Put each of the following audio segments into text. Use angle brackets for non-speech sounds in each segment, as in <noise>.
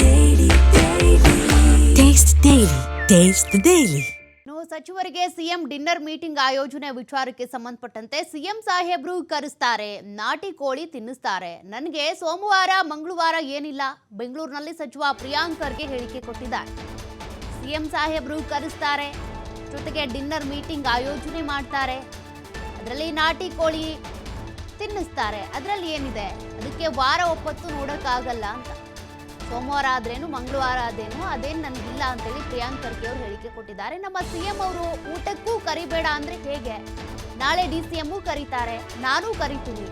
daily, daily. Taste daily. Taste the daily. ಇನ್ನು ಸಚಿವರಿಗೆ CM dinner meeting ಆಯೋಜನೆ ವಿಚಾರಕ್ಕೆ ಸಂಬಂಧಪಟ್ಟಂತೆ ಸಿಎಂ ಸಾಹೇಬ್ರು ಕರೆಸ್ತಾರೆ. ನಾಟಿ ಕೋಳಿ ತಿನ್ನಿಸ್ತಾರೆ. ನನಗೆ ಸೋಮವಾರ ಮಂಗಳವಾರ ಏನಿಲ್ಲ. ಬೆಂಗಳೂರಿನಲ್ಲಿ ಸಚಿವ ಪ್ರಿಯಾಂಕ್ ಖರ್ಗೆ ಹೇಳಿಕೆ ಕೊಟ್ಟಿದ್ದಾರೆ. ಸಿಎಂ ಸಾಹೇಬ್ರು ಕರೆಸ್ತಾರೆ. ಜೊತೆಗೆ ಡಿನ್ನರ್ ಮೀಟಿಂಗ್ ಆಯೋಜನೆ ಮಾಡ್ತಾರೆ. ಅದರಲ್ಲಿ ನಾಟಿ ಕೋಳಿ ತಿನ್ನಿಸ್ತಾರೆ. ಅದರಲ್ಲಿ ಏನಿದೆ? ಅದಕ್ಕೆ ವಾರ ಒಪ್ಪತ್ತು ನೋಡೋಕ್ಕಾಗಲ್ಲ ಅಂತ. ಸೋಮವಾರ ಆದ್ರೇನು, ಮಂಗಳವಾರ ಆದೇನು ಅದೇನು ನನಗಿಲ್ಲ ಅಂತೇಳಿ ಪ್ರಿಯಾಂಕ್ ಖರ್ಗೆ ಅವರು ಹೇಳಿಕೆ ಕೊಟ್ಟಿದ್ದಾರೆ. ನಮ್ಮ ಸಿಎಂ ಅವರು ಊಟಕ್ಕೂ ಕರಿಬೇಡ ಅಂದ್ರೆ ಹೇಗೆ? ನಾಳೆ ಡಿ ಸಿ ಎಂ ಕರೀತಾರೆ, ನಾನು ಕರಿತೀನಿ.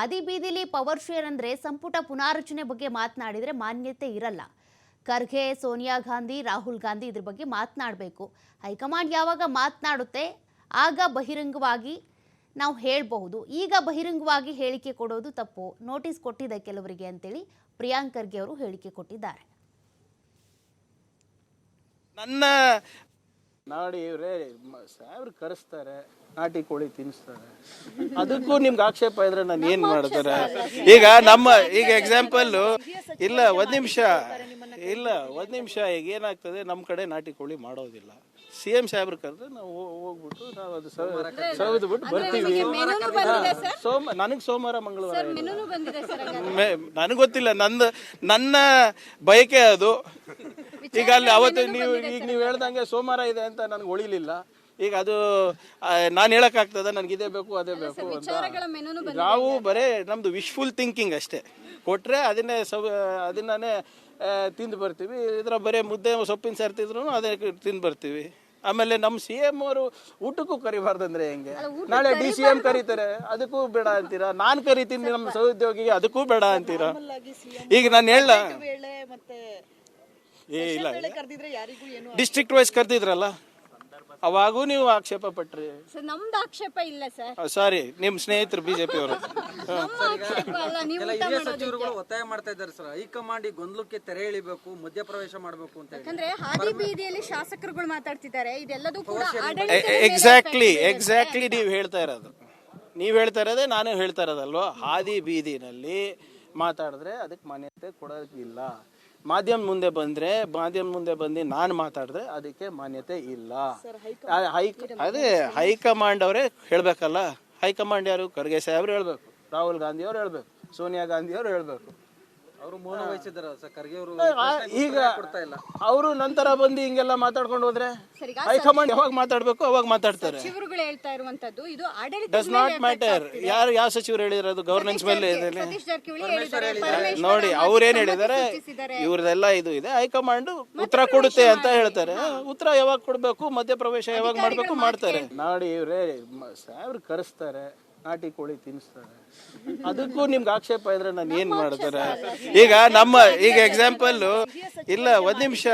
ಆದಿ ಬೀದಿಲಿ ಪವರ್ ಶೇರ್ ಅಂದ್ರೆ ಸಂಪುಟ ಪುನಾರಚನೆ ಬಗ್ಗೆ ಮಾತನಾಡಿದ್ರೆ ಮಾನ್ಯತೆ ಇರಲ್ಲ. ಖರ್ಗೆ, ಸೋನಿಯಾ ಗಾಂಧಿ, ರಾಹುಲ್ ಗಾಂಧಿ ಇದ್ರ ಬಗ್ಗೆ ಮಾತನಾಡಬೇಕು. ಹೈಕಮಾಂಡ್ ಯಾವಾಗ ಮಾತನಾಡುತ್ತೆ? ಆಗ ಬಹಿರಂಗವಾಗಿ ನಾವು ಹೇಳಬಹುದು. ಈಗ ಬಹಿರಂಗವಾಗಿ ಹೇಳಿಕೆ ಕೊಡೋದು ತಪ್ಪು. ನೋಟಿಸ್ ಕೊಟ್ಟಿದೆ ಕೆಲವರಿಗೆ ಅಂತೇಳಿ ಪ್ರಿಯಾಂಕರ್ಗೆ ಅವರು ಹೇಳಿಕೆ ಕೊಟ್ಟಿದ್ದಾರೆ. ನನ್ನ ನಾಡಿ ಇವ್ರೆ ಸಾವಿರ ಕರೆಸ್ತಾರೆ ನಾಟಿ ಕೋಳಿ ತಿನ್ನಿಸ್ತಾರೆ ಅದಕ್ಕೂ ನಿಮ್ಗೆ ಆಕ್ಷೇಪ ಇದ್ರೆ ನಾನು ಏನು ಮಾಡ್ತಾರೆ ಈಗ ನಮ್ಮ ಈಗ ಎಕ್ಸಾಂಪಲ್ ಇಲ್ಲ ಒಂದು ನಿಮಿಷ ಇಲ್ಲ ಒಂದು ನಿಮಿಷ ಈಗ ಏನಾಗ್ತದೆ ನಮ್ಮ ಕಡೆ ನಾಟಿ ಕೋಳಿ ಮಾಡೋದಿಲ್ಲ. ಸಿ ಎಂ ಸಾಹೇಬ್ರ ಕರೆದ್ರೆ ನಾವು ಹೋಗ್ಬಿಟ್ಟು ನಾವು ಅದು ಸವಿದು ಬಿಟ್ಟು ಬರ್ತೀವಿ. ಸೋಮ ನನಗೆ ಸೋಮವಾರ ಮಂಗಳವಾರ ನನಗೆ ಗೊತ್ತಿಲ್ಲ. ನಂದು ನನ್ನ ಬಯಕೆ ಅದು. ಈಗ ಅಲ್ಲಿ ಅವತ್ತು ನೀವು ಈಗ ನೀವು ಹೇಳ್ದಂಗೆ ಸೋಮವಾರ ಇದೆ ಅಂತ ನನಗೆ ಉಳಿಲಿಲ್ಲ ಈಗ ಅದು ನಾನು ಹೇಳಕ್ಕಾಗ್ತದ? ನನಗೆ ಇದೇ ಬೇಕು ಅದೇ ಬೇಕು ಅಂತ. ನಾವು ಬರೇ ನಮ್ದು ವಿಶ್ಫುಲ್ ಥಿಂಕಿಂಗ್ ಅಷ್ಟೇ. ಕೊಟ್ಟರೆ ಅದನ್ನೇ ಸವ ಅದನ್ನೇ ತಿಂದು ಬರ್ತೀವಿ. ಇದರ ಬರೇ ಮುದ್ದೆ ಸೊಪ್ಪಿನ ಸೇರ್ತಿದ್ರು ಅದೇ ತಿಂದು ಬರ್ತೀವಿ. ಆಮೇಲೆ ನಮ್ಮ ಸಿ ಎಂ ಅವರು ಊಟಕ್ಕೂ ಕರಿಬಾರ್ದಂದ್ರೆ ಹೆಂಗೆ? ನಾಳೆ ಡಿ ಸಿ ಎಂ ಕರೀತಾರೆ ಅದಕ್ಕೂ ಬೇಡ ಅಂತೀರಾ? ನಾನು ಕರಿತೀನಿ ನಮ್ಮ ಸಹೋದ್ಯೋಗಿಗೆ ಅದಕ್ಕೂ ಬೇಡ ಅಂತೀರಾ? ಈಗ ನಾನು ಹೇಳ. ಏ ಇಲ್ಲ ಡಿಸ್ಟ್ರಿಕ್ಟ್ ವೈಸ್ ಕರೆದಿದ್ರಲ್ಲ? ಅವಾಗೂ ನೀವು ಆಕ್ಷೇಪ ಪಟ್ರಿ. ಸರ್ ನಮ್ದು ಆಕ್ಷೇಪ ಇಲ್ಲ ಸರ್. ಸಾರಿ ನಿಮ್ ಸ್ನೇಹಿತರು ಬಿಜೆಪಿ ಅವರು. <laughs> ನಮ್ಮ ಆಕ್ಷೇಪ ಅಲ್ಲ ನೀವು ಕೆಲ ಊಟ ಹಿರಿಯ ಮಾಡೋದಕ್ಕೆ. ಸಚಿವರುಗಳು ಒತ್ತಾಯ ಮಾಡ್ತಾ ಇದ್ದಾರೆ ಸರ್. ಹೈಕಮಾಂಡ್ ಈ ಗೊಂದಲಕ್ಕೆ ತೆರೆ ಎಳಿಬೇಕು ಮಧ್ಯಪ್ರವೇಶ ಮಾಡಬೇಕು ಅಂತ ಹೇಳಿ. ಯಾಕಂದ್ರೆ ಹಾದಿ ಬೀದಿಯಲ್ಲಿ ಶಾಸಕರುಗಳು ಮಾತಾಡ್ತಿದ್ದಾರೆ. ಇದೆಲ್ಲದೂ ಕೂಡ ಆಡಳಿತದ ಮೇಲೆ ಎಕ್ಸಾಕ್ಟ್ಲಿ effect. ಎಕ್ಸಾಕ್ಟ್ಲಿ ನೀವು ಹೇಳ್ತಾ ಇರೋದು. ನೀವು ಹೇಳ್ತಾ ಇರೋದೇ ನಾನು ಹೇಳ್ತಾ ಇರೋದಲ್ವಾ? ಹಾದಿ ಬೀದಿನಲ್ಲಿ ಮಾತಾಡಿದ್ರೆ ಅದಕ್ಕೆ ಮಾನ್ಯತೆ ಕೊಡೋದಿಲ್ಲ. ಮಾಧ್ಯಮ ಮುಂದೆ ಬಂದ್ರೆ ಮಾಧ್ಯಮ ಮುಂದೆ ಬಂದು ನಾನು ಮಾತಾಡಿದ್ರೆ ಅದಕ್ಕೆ ಮಾನ್ಯತೆ ಇಲ್ಲ. ಹೈ ಹೈಕ ಅದೇ ಹೈಕಮಾಂಡ್ ಅವರೇ ಹೇಳ್ಬೇಕಲ್ಲ? ಹೈಕಮಾಂಡ್ ಯಾರು? ಖರ್ಗೆ ಸಾಹೇಬ್ರು ಹೇಳ್ಬೇಕು ರಾಹುಲ್ ಗಾಂಧಿ ಅವ್ರು ಹೇಳ್ಬೇಕು ಸೋನಿಯಾ ಗಾಂಧಿ ಅವ್ರು ಹೇಳ್ಬೇಕು. ಈಗ ಕೊಡ್ತಾ ಇಲ್ಲ. ಅವರು ನಂತರ ಬಂದು ಹಿಂಗೆಲ್ಲ ಮಾತಾಡ್ಕೊಂಡು ಹೋದ್ರೆ ಹೈಕಮಾಂಡ್ ಯಾವಾಗ ಮಾತಾಡ್ಬೇಕು ಅವಾಗ ಮಾತಾಡ್ತಾರೆ. ಸಚಿವರುಗಳು ಹೇಳ್ತಾ ಇರುವಂತದ್ದು ಇದು ಆಡಳಿತ ಡಸ್ ನಾಟ್ ಮ್ಯಾಟರ್ ಯಾರು ಯಾವ ಸಚಿವರು ಹೇಳಿರೋದು ಗವರ್ನೆನ್ಸ್ ಮೇಲೆ ಇದೆ ಸತೀಶ್ ಜಾರಕಿಹೊಳಿ ಹೇಳಿದ್ದಾರೆ. ಪರಮೇಶ್ವರ್ ನೋಡಿ ಅವ್ರೇನ್ ಹೇಳಿದಾರೆ ಹೇಳಿದ್ದಾರೆ. ಇವ್ರದೆಲ್ಲ ಇದು ಇದೆ. ಹೈಕಮಾಂಡ್ ಉತ್ತರ ಕೊಡುತ್ತೆ ಅಂತ ಹೇಳ್ತಾರೆ. ಉತ್ತರ ಯಾವಾಗ ಕೊಡ್ಬೇಕು ಮಧ್ಯಪ್ರವೇಶ ಯಾವಾಗ ಮಾಡ್ಬೇಕು ಮಾಡ್ತಾರೆ. ನೋಡಿ ಇವ್ರೆ ಸಾಹೇಬ್ರು ಕರೆಸ್ತಾರೆ. ನಾಟಿ ಕೋಳಿ ತಿನ್ನಿಸ್ತಾರೆ. ಅದಕ್ಕೂ ನಿಮ್ಗೆ ಆಕ್ಷೇಪ ಇದ್ರೆ ನಾನು ಏನು ಮಾಡ್ತಾರೆ ಈಗ ನಮ್ಮ ಈಗ ಎಕ್ಸಾಂಪಲ್ಲು ಇಲ್ಲ ಒಂದು ನಿಮಿಷ.